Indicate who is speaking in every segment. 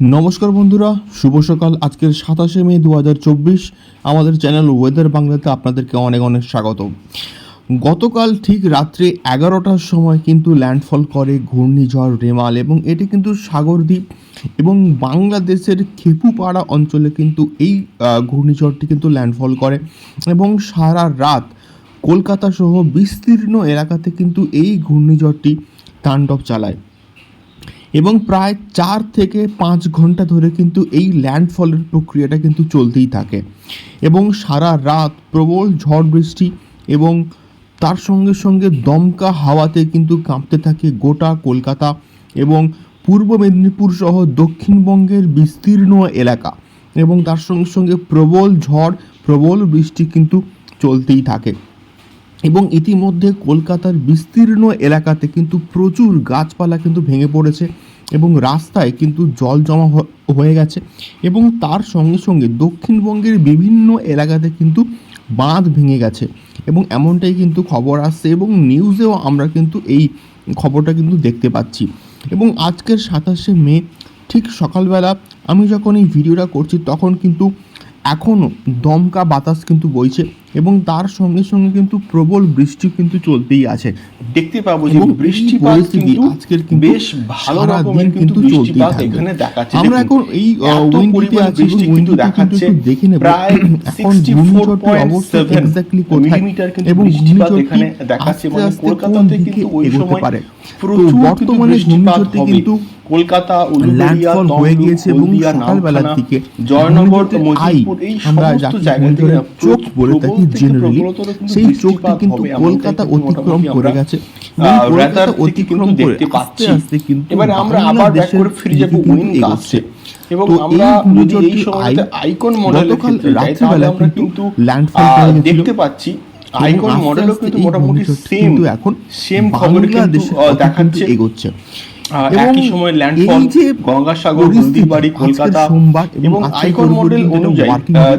Speaker 1: নমস্কার বন্ধুরা, শুভ সকাল। আজকের সাতাশে মে দু হাজার চব্বিশ, আমাদের চ্যানেল ওয়েদার বাংলাতে আপনাদেরকে অনেক অনেক স্বাগত গতকাল ঠিক রাত্রে এগারোটার সময় কিন্তু ল্যান্ডফল করে ঘূর্ণিঝড় রেমাল এবং এটি কিন্তু সাগরদ্বীপ এবং বাংলাদেশের খেপুপাড়া অঞ্চলে কিন্তু এই ঘূর্ণিঝড়টি কিন্তু ল্যান্ডফল করে এবং সারা রাত কলকাতা সহ বিস্তীর্ণ এলাকাতে কিন্তু এই ঘূর্ণিঝড়টি তাণ্ডব চালায়। এবং প্রায় চার থেকে পাঁচ ঘণ্টা ধরে কিন্তু এই ল্যান্ডফলের প্রক্রিয়াটা কিন্তু চলতেই থাকে। এবং সারা রাত প্রবল ঝড় বৃষ্টি এবং তার সঙ্গে সঙ্গে দমকা হাওয়াতে কিন্তু কাঁপতে থাকে গোটা কলকাতা এবং পূর্ব মেদিনীপুর সহ দক্ষিণবঙ্গের বিস্তীর্ণ এলাকা। এবং তার সঙ্গে সঙ্গে প্রবল ঝড়, প্রবল বৃষ্টি কিন্তু চলতেই থাকে। এবং ইতিমধ্যে কলকাতার বিস্তীর্ণ এলাকাতে কিন্তু প্রচুর গাছপালা কিন্তু ভেঙে পড়েছে এবং রাস্তায় কিন্তু জল জমা হয়ে গেছে এবং তার সঙ্গে সঙ্গে দক্ষিণবঙ্গের বিভিন্ন এলাকাতে কিন্তু বাঁধ ভেঙে গেছে এবং এমনটাই কিন্তু খবর আসছে এবং নিউজেও আমরা কিন্তু এই খবরটা কিন্তু দেখতে পাচ্ছি। এবং আজকের সাতাশে মে, ঠিক সকালবেলা আমি যখন এই ভিডিওটা করছি তখন কিন্তু এখনও দমকা বাতাস কিন্তু বইছে। এবং তার সঙ্গে সঙ্গে কিন্তু প্রবল বৃষ্টি কিন্তু চলতেই আছে।
Speaker 2: দেখতে পাবো যে বৃষ্টিপাত
Speaker 1: পরিস্থিতি
Speaker 2: কিন্তু
Speaker 1: আজকের
Speaker 2: বেশ ভালো রকমের কিন্তু
Speaker 1: চলতেই
Speaker 2: এখানে দেখাচ্ছে।
Speaker 1: আমরা এখন এই উইন্ডিতে আছি
Speaker 2: বৃষ্টি কিন্তু দেখাচ্ছে।
Speaker 1: দেখে নেব।
Speaker 2: প্রায়
Speaker 1: এখন ঘূর্ণিঝড়টির অবস্থা
Speaker 2: 64.7
Speaker 1: এক্স্যাক্টলি কোথায়?
Speaker 2: মিলিমিটার কিন্তু
Speaker 1: এবং ঘূর্ণিঝড়টি
Speaker 2: এখানে দেখাচ্ছে মানে কলকাতাতে কিন্তু ওই সময়
Speaker 1: পারে।
Speaker 2: প্রচুর
Speaker 1: বর্তমানে ঘূর্ণিঝড়টি কিন্তু
Speaker 2: কলকাতা উলুবেড়িয়া
Speaker 1: হয়ে গিয়েছে এবং সকালবেলার দিকে
Speaker 2: জয়নগর মজিদপুর এই সমস্ত
Speaker 1: যাকে
Speaker 2: জায়গাতে
Speaker 1: চোখ বলে থাকি
Speaker 2: থেকে
Speaker 1: জেনারেলি সেই চোখটি কিন্তু কলকাতা অতিক্রম করে গেছে। কলকাতা অতিক্রম করে আস্তে আস্তে কিন্তু
Speaker 2: এবারে আমরা আবার ব্যাক করে ফিরে যাব উইন। এবং আমরা
Speaker 1: এই
Speaker 2: যদি এই
Speaker 1: ঘূর্ণিঝড়টি
Speaker 2: আইকন মডেলের ক্ষেত্রে যাই তাহলে
Speaker 1: রাত্রিবেলা
Speaker 2: আমরা
Speaker 1: কিন্তু গেছিল।
Speaker 2: দেখতে পাচ্ছি। আইকন মডেলও কিন্তু মোটামুটি সেম
Speaker 1: এখন
Speaker 2: সেম খবর কিন্তু দেখাচ্ছে।
Speaker 1: এগোচ্ছে।
Speaker 2: একই সময় ল্যান্ডফল গঙ্গাসাগর হলদিবাড়ি কলকাতা
Speaker 1: সোমবার এবং
Speaker 2: আইকন মডেল অনুযায়ী।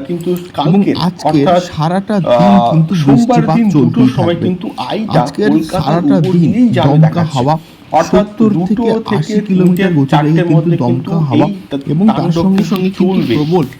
Speaker 2: কিন্তু কালকে অর্থাৎ
Speaker 1: সারাটা দিন কিন্তু
Speaker 2: সোমবার দিন দুটোর সময় কিন্তু আইটা
Speaker 1: আজকের
Speaker 2: কলকাতার
Speaker 1: সারাটা
Speaker 2: উপর
Speaker 1: দিন
Speaker 2: দিয়েই যাবে
Speaker 1: হাওয়া
Speaker 2: অর্থাৎ দুটো
Speaker 1: থেকে কিলোমিটার কিন্তু
Speaker 2: মধ্যে
Speaker 1: দমকা
Speaker 2: কিন্তু
Speaker 1: হাওয়া এবং তার সঙ্গে সঙ্গে
Speaker 2: চলবে। প্রক-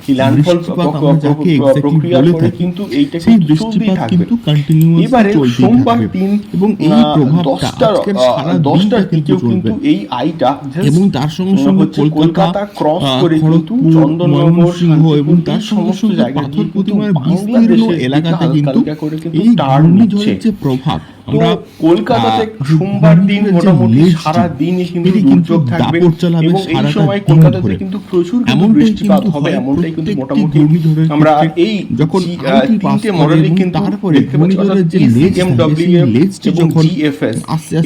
Speaker 2: প্রক্রিয়া
Speaker 1: বলে
Speaker 2: করে
Speaker 1: থাকি,
Speaker 2: কিন্তু এইটা
Speaker 1: সেই বৃষ্টিপাত কিন্তু কন্টিনিউয়াসলি
Speaker 2: এবারে সোমবার দিন
Speaker 1: এবং এই প্রভাবটা সারা
Speaker 2: দশটার
Speaker 1: দিনটা কিন্তু
Speaker 2: এই আইটা
Speaker 1: এবং তার সঙ্গে সঙ্গে কলকাতা
Speaker 2: ক্রস করে কিন্তু চন্দননগর
Speaker 1: ময়মনসিংহ এবং তার সঙ্গে
Speaker 2: সমস্ত
Speaker 1: সঙ্গে
Speaker 2: জায়গা
Speaker 1: পাথর প্রতিমার বিস্তীর্ণ এলাকাতে কিন্তু এই
Speaker 2: টার্ন
Speaker 1: ঘূর্ণিঝড়ের যে প্রভাব আমরা
Speaker 2: কলকাতাতে সোমবার দিন মোটামুটি সারা দিনই কিন্তু দুর্যোগ থাকবে এবং এই সময় কলকাতাতে কিন্তু প্রচুর কিন্তু বৃষ্টিপাত হবে এমনটাই কিন্তু মোটামুটি আমরা এই
Speaker 1: যখন
Speaker 2: জি- আহ,
Speaker 1: আইটি পাস
Speaker 2: তিনটে মডেলই কিন্তু
Speaker 1: তারপরে
Speaker 2: দেখতে পাচ্ছি অর্থাৎ এবং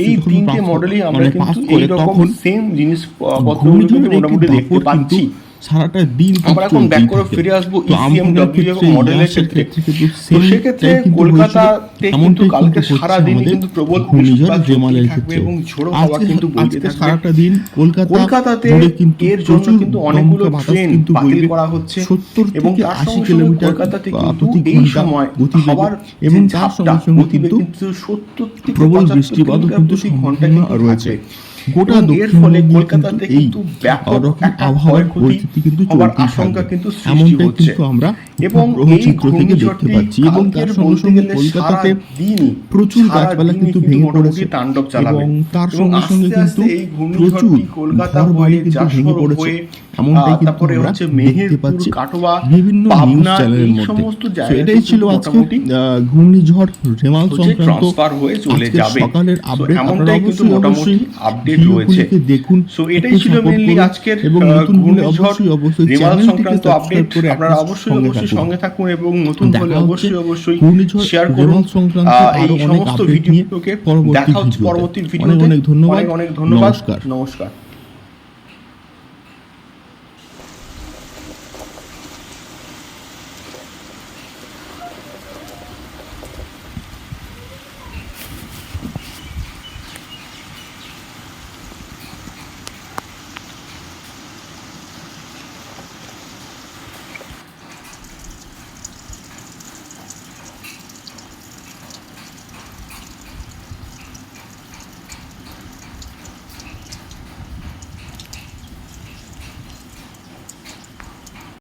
Speaker 2: এই তিনটে মডেলই আমরা
Speaker 1: মানে
Speaker 2: কিন্তু এইরকম সেম জিনিস পত্রগুলো কিন্তু মোটামুটি দেখতে পাচ্ছি।
Speaker 1: সারাটা দিন
Speaker 2: আমরা এখন ব্যাক করে ফিরে আসব
Speaker 1: ক্ষেত্রে
Speaker 2: এবং মডেলের ক্ষেত্রে তো সেক্ষেত্রে কলকাতাতে কিন্তু কালকে সারা
Speaker 1: আমাদের
Speaker 2: কিন্তু প্রবল
Speaker 1: ঘূর্ণিঝড়
Speaker 2: থাকবে
Speaker 1: ক্ষেত্রে।
Speaker 2: এবং ঝোড়ো হাওয়া কিন্তু বইতে থাকবে।
Speaker 1: সারাটা দিন কলকাতা
Speaker 2: কলকাতাতে
Speaker 1: কিন্তু
Speaker 2: এর জন্য কিন্তু অনেকগুলো ট্রেন
Speaker 1: কিন্তু
Speaker 2: বাতিল করা হচ্ছে
Speaker 1: 70
Speaker 2: এবং
Speaker 1: থেকে
Speaker 2: তার
Speaker 1: 80
Speaker 2: সঙ্গে সঙ্গে
Speaker 1: কিলোমিটার
Speaker 2: কলকাতাতে কিন্তু এই সময়
Speaker 1: গতিবেগে এবং তার সঙ্গে সঙ্গে কিন্তু
Speaker 2: কিন্তু 70 থেকে
Speaker 1: প্রবল
Speaker 2: 75
Speaker 1: বৃষ্টিপাতও
Speaker 2: কিলোমিটার প্রতি
Speaker 1: ঘণ্টা
Speaker 2: কিন্তু
Speaker 1: রয়েছে। গোটা
Speaker 2: এর ফলে কলকাতাতে
Speaker 1: কিন্তু
Speaker 2: ব্যাপক
Speaker 1: আবহাওয়ার ক্ষতি কিন্তু
Speaker 2: হওয়ার আশঙ্কা কিন্তু সৃষ্টি হচ্ছে।
Speaker 1: আমরা
Speaker 2: এবং এই
Speaker 1: থেকে দেখতে পাচ্ছি এবং তার সঙ্গে সঙ্গে কলকাতাতে প্রচুর গাছপালা কিন্তু ভেঙে পড়েছে
Speaker 2: তাণ্ডব চালাবে।
Speaker 1: এবং তার সঙ্গে সঙ্গে কিন্তু প্রচুর
Speaker 2: কলকাতা
Speaker 1: ঘর বাড়ি কিন্তু ভেঙে পড়েছে এমনটাই
Speaker 2: তারপরে হচ্ছে মেহেরপুর, কাটোয়া,
Speaker 1: বিভিন্ন নিউজ চ্যানেলের মধ্যে। এটাই ছিল আজকে ঘূর্ণিঝড় রেমাল সংক্রান্ত
Speaker 2: হয়ে চলে যাবে।
Speaker 1: সকালের আপডেট আপনারা
Speaker 2: কিন্তু মোটামুটি আপডেট রয়েছে।
Speaker 1: দেখুন
Speaker 2: সো এটাই ছিল মেনলি আজকের
Speaker 1: এবং নতুন অবশ্যই অবশ্যই
Speaker 2: রেমাল সংক্রান্ত আপডেট
Speaker 1: করে
Speaker 2: আপনারা অবশ্যই অবশ্যই সঙ্গে থাকুন এবং নতুন হলে অবশ্যই অবশ্যই
Speaker 1: ঘূর্ণিঝড়
Speaker 2: শেয়ার করুন।
Speaker 1: সংক্রান্ত আরও
Speaker 2: এই
Speaker 1: অনেক
Speaker 2: সমস্ত
Speaker 1: আপডেট নিয়ে পরবর্তী
Speaker 2: হচ্ছে পরবর্তী ভিডিওতে।
Speaker 1: অনেক ধন্যবাদ।
Speaker 2: অনেক অনেক ধন্যবাদ।
Speaker 1: নমস্কার।
Speaker 2: নমস্কার।